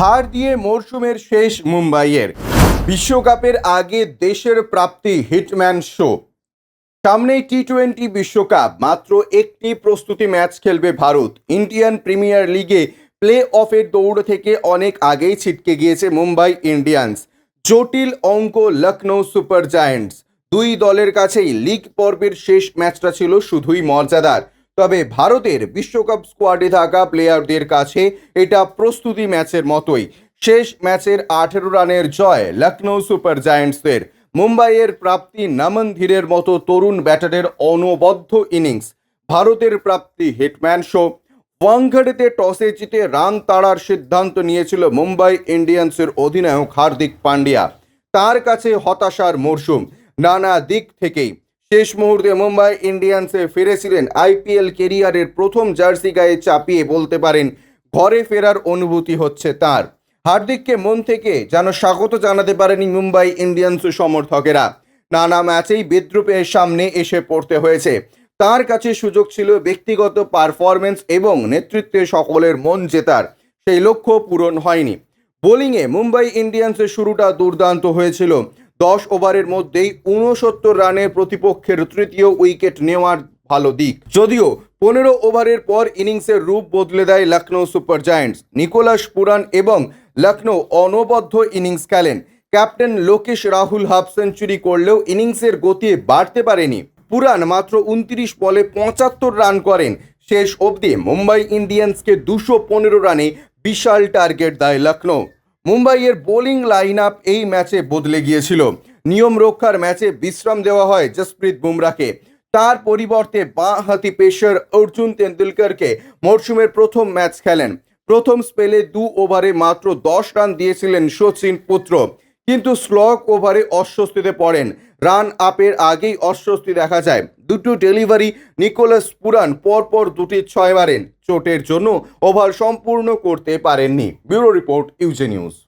হার দিয়ে মরশুমের শেষ মুম্বাইয়ের বিশ্বকাপের আগে দেশের প্রাপ্তি হিটম্যান শো। সামনেই টি টোয়েন্টি বিশ্বকাপ, মাত্র একটি প্রস্তুতি ম্যাচ খেলবে ভারত। ইন্ডিয়ান প্রিমিয়ার লিগে প্লে অফের দৌড় থেকে অনেক আগেই ছিটকে গিয়েছে মুম্বাই ইন্ডিয়ান্স। জটিল অঙ্ক লখনৌ সুপার জায়ান্টস। দুই দলের কাছেই লিগ পর্বের শেষ ম্যাচটা ছিল শুধুই মর্যাদার। তবে ভারতের বিশ্বকাপ স্কোয়াডে থাকা প্লেয়ারদের কাছে এটা প্রস্তুতি ম্যাচের মতোই। শেষ ম্যাচের আঠেরো রানের জয় লখনৌ সুপার জায়ান্টসের মুম্বাইয়ের প্রাপ্তি নমন ধীরের মতো তরুণ ব্যাটারের অনবদ্য ইনিংস ভারতের প্রাপ্তি হিটম্যান শো। ওয়াংখেড়েতে টসে জিতে রান তাড়ার সিদ্ধান্ত নিয়েছিল মুম্বাই ইন্ডিয়ান্সের অধিনায়ক হার্দিক পান্ডিয়া। তার কাছে হতাশার মরশুম। নানা দিক থেকেই শেষ মুহূর্তে মুম্বাই ইন্ডিয়ান্সে ফিরেছিলেন আইপিএল কেরিয়ারের প্রথম জার্সি গায়ে চাপিয়ে বলতে পারেন, ঘরে ফেরার অনুভূতি হচ্ছে তার। হার্দিককে মন থেকে যেন স্বাগত জানাতে পারেনি মুম্বাই ইন্ডিয়ান্স সমর্থকেরা। নানা ম্যাচেই বিদ্রুপের সামনে এসে পড়তে হয়েছে। তার কাছে সুযোগ ছিল ব্যক্তিগত পারফরমেন্স এবং নেতৃত্বে সকলের মন জেতার। সেই লক্ষ্য পূরণ হয়নি। বোলিংয়ে মুম্বাই ইন্ডিয়ান্সের শুরুটা দুর্দান্ত হয়েছিল। দশ ওভারের মধ্যেই ঊনসত্তর রানের প্রতিপক্ষের তৃতীয় উইকেট নেওয়ার ভালো দিক। যদিও পনেরো ওভারের পর ইনিংসের রূপ বদলে দেয় Lucknow super giants. Nicholas Pooran এবং লখনৌ অনবদ্য ইনিংস খেলেন। Captain Lokesh Rahul half century করলেও ইনিংসের গতি বাড়তে পারেনি। পুরান মাত্র উনত্রিশ বলে পঁচাত্তর রান করেন। শেষ অবধি মুম্বাই ইন্ডিয়ান্সকে দুশো পনেরো রানে বিশাল টার্গেট দেয় লখনৌ। মুম্বাইয়ের বোলিং লাইন আপ এই ম্যাচে বদলে গিয়েছিল। নিয়ম রক্ষার ম্যাচে বিশ্রাম দেওয়া হয় জসপ্রীত বুমরাকে তার পরিবর্তে বাঁ হাতি পেশার অর্জুন তেন্ডুলকরকে মরশুমের প্রথম ম্যাচ খেলেন। প্রথম স্পেলে দু ওভারে মাত্র দশ রান দিয়েছিলেন শচীন পুত্র। কিন্তু স্লগ ওভারে অস্বস্তিতে পড়েন। রান আপের আগেই অস্বস্তি দেখা যায়। দুটো ডেলিভারি নিকোলাস পুরান পরপর দুটি ছয় মারেন। চোটের জন্য ওভার সম্পূর্ণ করতে পারেননি। ব্যুরো রিপোর্ট, ইউজে নিউজ।